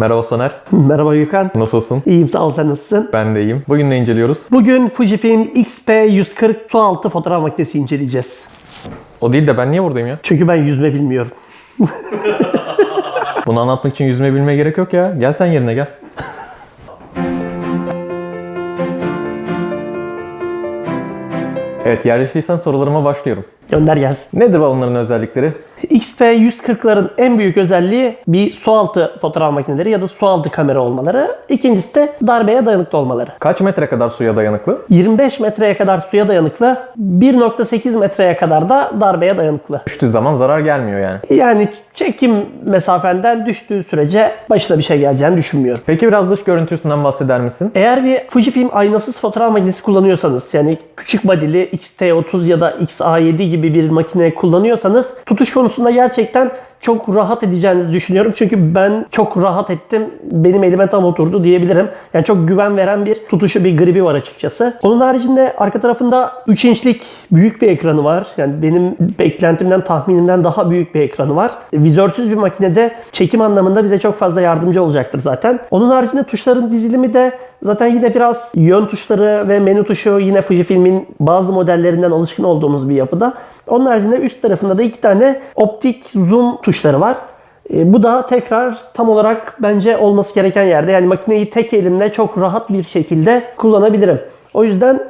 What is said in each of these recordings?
Merhaba Soner. Merhaba Gökhan. Nasılsın? İyiyim sağ ol sen nasılsın? Ben de iyiyim. Bugün ne inceliyoruz? Bugün Fujifilm X-P140 su altı fotoğraf makinesi inceleyeceğiz. O değil de ben niye buradayım ya? Çünkü ben yüzme bilmiyorum. Bunu anlatmak için yüzme bilmeye gerek yok ya. Gel sen yerine gel. Evet yerleştiysen sorularıma başlıyorum. Gönder gelsin. Nedir onların özellikleri? XP140'ların en büyük özelliği bir su altı fotoğraf makineleri ya da su altı kamera olmaları. İkincisi de darbeye dayanıklı olmaları. Kaç metre kadar suya dayanıklı? 25 metreye kadar suya dayanıklı, 1.8 metreye kadar da darbeye dayanıklı. Düştüğü zaman zarar gelmiyor yani. Yani çekim mesafenden düştüğü sürece başına bir şey geleceğini düşünmüyorum. Peki biraz dış görüntüsünden bahseder misin? Eğer bir Fujifilm aynasız fotoğraf makinesi kullanıyorsanız yani küçük body'li X-T30 ya da XA7 gibi bir makine kullanıyorsanız tutuş konusunda gerçekten çok rahat edeceğinizi düşünüyorum. Çünkü ben çok rahat ettim. Benim elime tam oturdu diyebilirim. Yani çok güven veren bir tutuşu, bir gribi var açıkçası. Onun haricinde arka tarafında 3 inçlik büyük bir ekranı var. Yani benim beklentimden, tahminimden daha büyük bir ekranı var. Vizörsüz bir makinede çekim anlamında bize çok fazla yardımcı olacaktır zaten. Onun haricinde tuşların dizilimi de zaten yine biraz yön tuşları ve menü tuşu yine Fujifilm'in bazı modellerinden alışkın olduğumuz bir yapıda. Onun haricinde üst tarafında da iki tane optik zoom tuşları var. E, bu da tekrar tam olarak bence olması gereken yerde. Yani makineyi tek elimle çok rahat bir şekilde kullanabilirim. O yüzden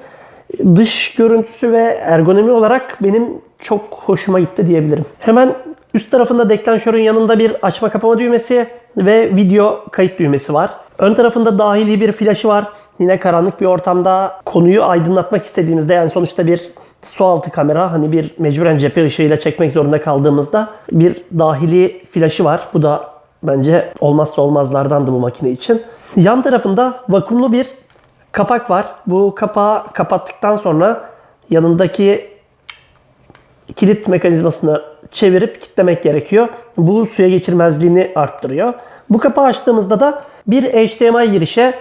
dış görüntüsü ve ergonomi olarak benim çok hoşuma gitti diyebilirim. Hemen üst tarafında deklanşörün yanında bir açma kapama düğmesi ve video kayıt düğmesi var. Ön tarafında dahili bir flaşı var. Yine karanlık bir ortamda konuyu aydınlatmak istediğimizde yani sonuçta bir su altı kamera hani bir mecburen cephe ışığıyla çekmek zorunda kaldığımızda bir dahili flaşı var. Bu da bence olmazsa olmazlardandı bu makine için. Yan tarafında vakumlu bir kapak var. Bu kapağı kapattıktan sonra yanındaki kilit mekanizmasını çevirip kilitlemek gerekiyor. Bu suya geçirmezliğini arttırıyor. Bu kapağı açtığımızda da bir HDMI girişe,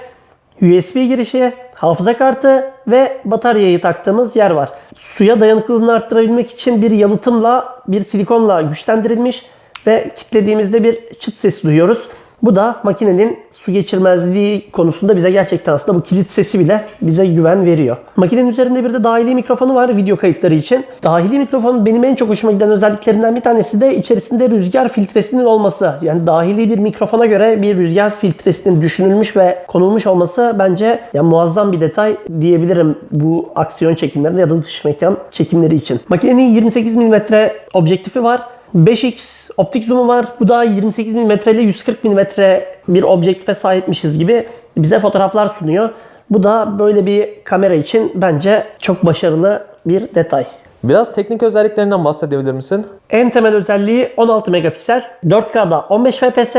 USB girişi, hafıza kartı ve bataryayı taktığımız yer var. Suya dayanıklılığını arttırabilmek için bir yalıtımla, bir silikonla güçlendirilmiş ve kilitlediğimizde bir çıt sesi duyuyoruz. Bu da makinenin su geçirmezliği konusunda bize gerçekten aslında bu kilit sesi bile bize güven veriyor. Makinenin üzerinde bir de dahili mikrofonu var video kayıtları için. Dahili mikrofonun benim en çok hoşuma giden özelliklerinden bir tanesi de içerisinde rüzgar filtresinin olması. Yani dahili bir mikrofona göre bir rüzgar filtresinin düşünülmüş ve konulmuş olması bence yani muazzam bir detay diyebilirim bu aksiyon çekimlerinde ya da dış mekan çekimleri için. Makinenin 28 mm objektifi var. 5x optik zoom'u var. Bu da 28 mm ile 140 mm bir objektife sahipmişiz gibi bize fotoğraflar sunuyor. Bu da böyle bir kamera için bence çok başarılı bir detay. Biraz teknik özelliklerinden bahsedebilir misin? En temel özelliği 16 megapiksel, 4K'da 15 fps,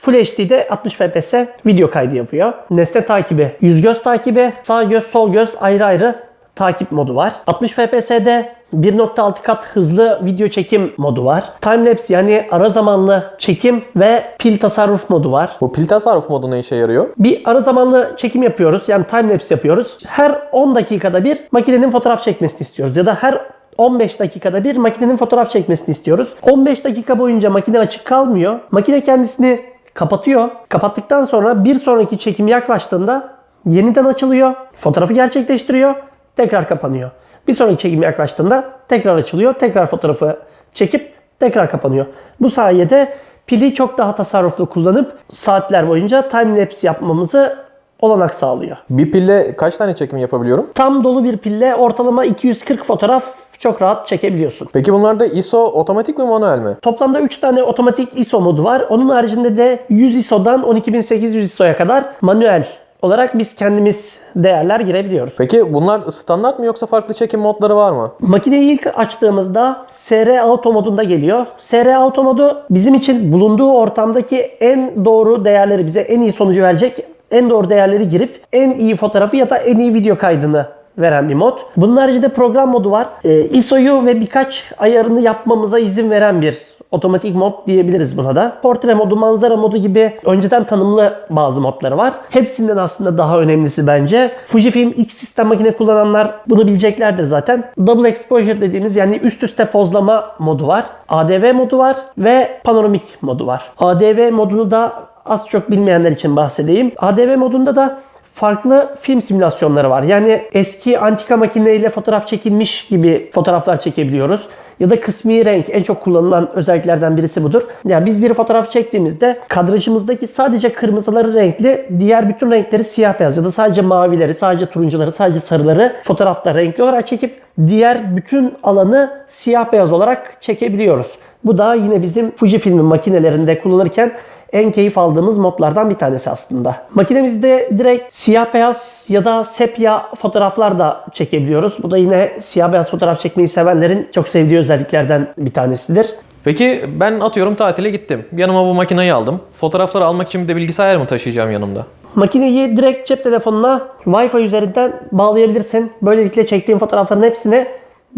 Full HD'de 60 fps video kaydı yapıyor. Nesne takibi, yüz göz takibi, sağ göz, sol göz ayrı ayrı takip modu var. 60 FPS'de 1.6 kat hızlı video çekim modu var. Timelapse yani ara zamanlı çekim ve pil tasarruf modu var. Bu pil tasarruf modu ne işe yarıyor? Bir ara zamanlı çekim yapıyoruz. Yani timelapse yapıyoruz. Her 10 dakikada bir makinenin fotoğraf çekmesini istiyoruz. Ya da her 15 dakikada bir makinenin fotoğraf çekmesini istiyoruz. 15 dakika boyunca makine açık kalmıyor. Makine kendisini kapatıyor. Kapattıktan sonra bir sonraki çekim yaklaştığında yeniden açılıyor. Fotoğrafı gerçekleştiriyor. Tekrar kapanıyor. Bir sonraki çekim yaklaştığında tekrar açılıyor. Tekrar fotoğrafı çekip tekrar kapanıyor. Bu sayede pili çok daha tasarruflu kullanıp saatler boyunca time lapse yapmamızı olanak sağlıyor. Bir pille kaç tane çekim yapabiliyorum? Tam dolu bir pille ortalama 240 fotoğraf çok rahat çekebiliyorsun. Peki bunlarda ISO otomatik mi manuel mi? Toplamda 3 tane otomatik ISO modu var. Onun haricinde de 100 ISO'dan 12800 ISO'ya kadar manuel olarak biz kendimiz değerler girebiliyoruz. Peki bunlar standart mı yoksa farklı çekim modları var mı? Makineyi ilk açtığımızda SR Auto modunda geliyor. SR Auto modu bizim için bulunduğu ortamdaki en doğru değerleri bize en iyi sonucu verecek en doğru değerleri girip en iyi fotoğrafı ya da en iyi video kaydını veren bir mod. Bunun haricinde program modu var. Ee, ISO'yu ve birkaç ayarını yapmamıza izin veren bir otomatik mod diyebiliriz buna da. Portre modu, manzara modu gibi önceden tanımlı bazı modları var. Hepsinden aslında daha önemlisi bence. Fujifilm X sistem makine kullananlar bunu bileceklerdir zaten. Double exposure dediğimiz yani üst üste pozlama modu var. ADV modu var ve panoramik modu var. ADV modunu da az çok bilmeyenler için bahsedeyim. ADV modunda da farklı film simülasyonları var. Yani eski antika makineyle fotoğraf çekilmiş gibi fotoğraflar çekebiliyoruz. Ya da kısmi renk en çok kullanılan özelliklerden birisi budur. Yani biz bir fotoğraf çektiğimizde kadrajımızdaki sadece kırmızıları renkli, diğer bütün renkleri siyah beyaz ya da sadece mavileri, sadece turuncuları, sadece sarıları fotoğrafta renkli olarak çekip diğer bütün alanı siyah beyaz olarak çekebiliyoruz. Bu da yine bizim Fujifilm'in makinelerinde kullanırken en keyif aldığımız modlardan bir tanesi aslında. Makinemizde direkt siyah beyaz ya da sepya fotoğraflar da çekebiliyoruz. Bu da yine siyah beyaz fotoğraf çekmeyi sevenlerin çok sevdiği özelliklerden bir tanesidir. Peki ben atıyorum tatile gittim. Yanıma bu makineyi aldım. Fotoğrafları almak için bir de bilgisayar mı taşıyacağım yanımda? Makineyi direkt cep telefonuna Wi-Fi üzerinden bağlayabilirsin. Böylelikle çektiğin fotoğrafların hepsini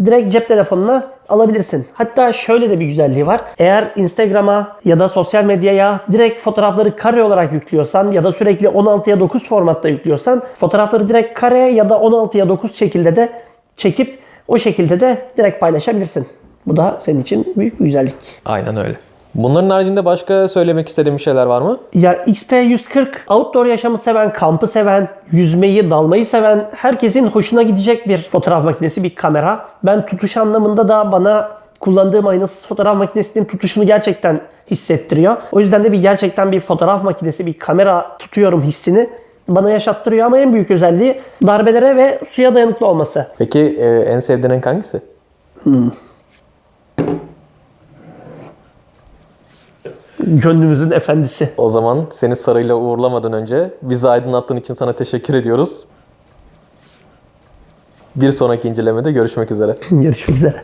direkt cep telefonuna alabilirsin. Hatta şöyle de bir güzelliği var. Eğer Instagram'a ya da sosyal medyaya direkt fotoğrafları kare olarak yüklüyorsan ya da sürekli 16'ya 9 formatta yüklüyorsan fotoğrafları direkt kare ya da 16'ya 9 şekilde de çekip o şekilde de direkt paylaşabilirsin. Bu da senin için büyük bir güzellik. Aynen öyle. Bunların haricinde başka söylemek istediğim bir şeyler var mı? Ya XP140 outdoor yaşamı seven, kampı seven, yüzmeyi, dalmayı seven herkesin hoşuna gidecek bir fotoğraf makinesi, bir kamera. Ben tutuş anlamında da bana kullandığım aynasız fotoğraf makinesinin tutuşunu gerçekten hissettiriyor. O yüzden de bir gerçekten bir fotoğraf makinesi, bir kamera tutuyorum hissini bana yaşattırıyor ama en büyük özelliği darbelere ve suya dayanıklı olması. Peki e, en sevdiğin hangisi? Gönlümüzün efendisi. O zaman seni sarıyla uğurlamadan önce bizi aydınlattığın için sana teşekkür ediyoruz. Bir sonraki incelemede görüşmek üzere. Görüşmek üzere.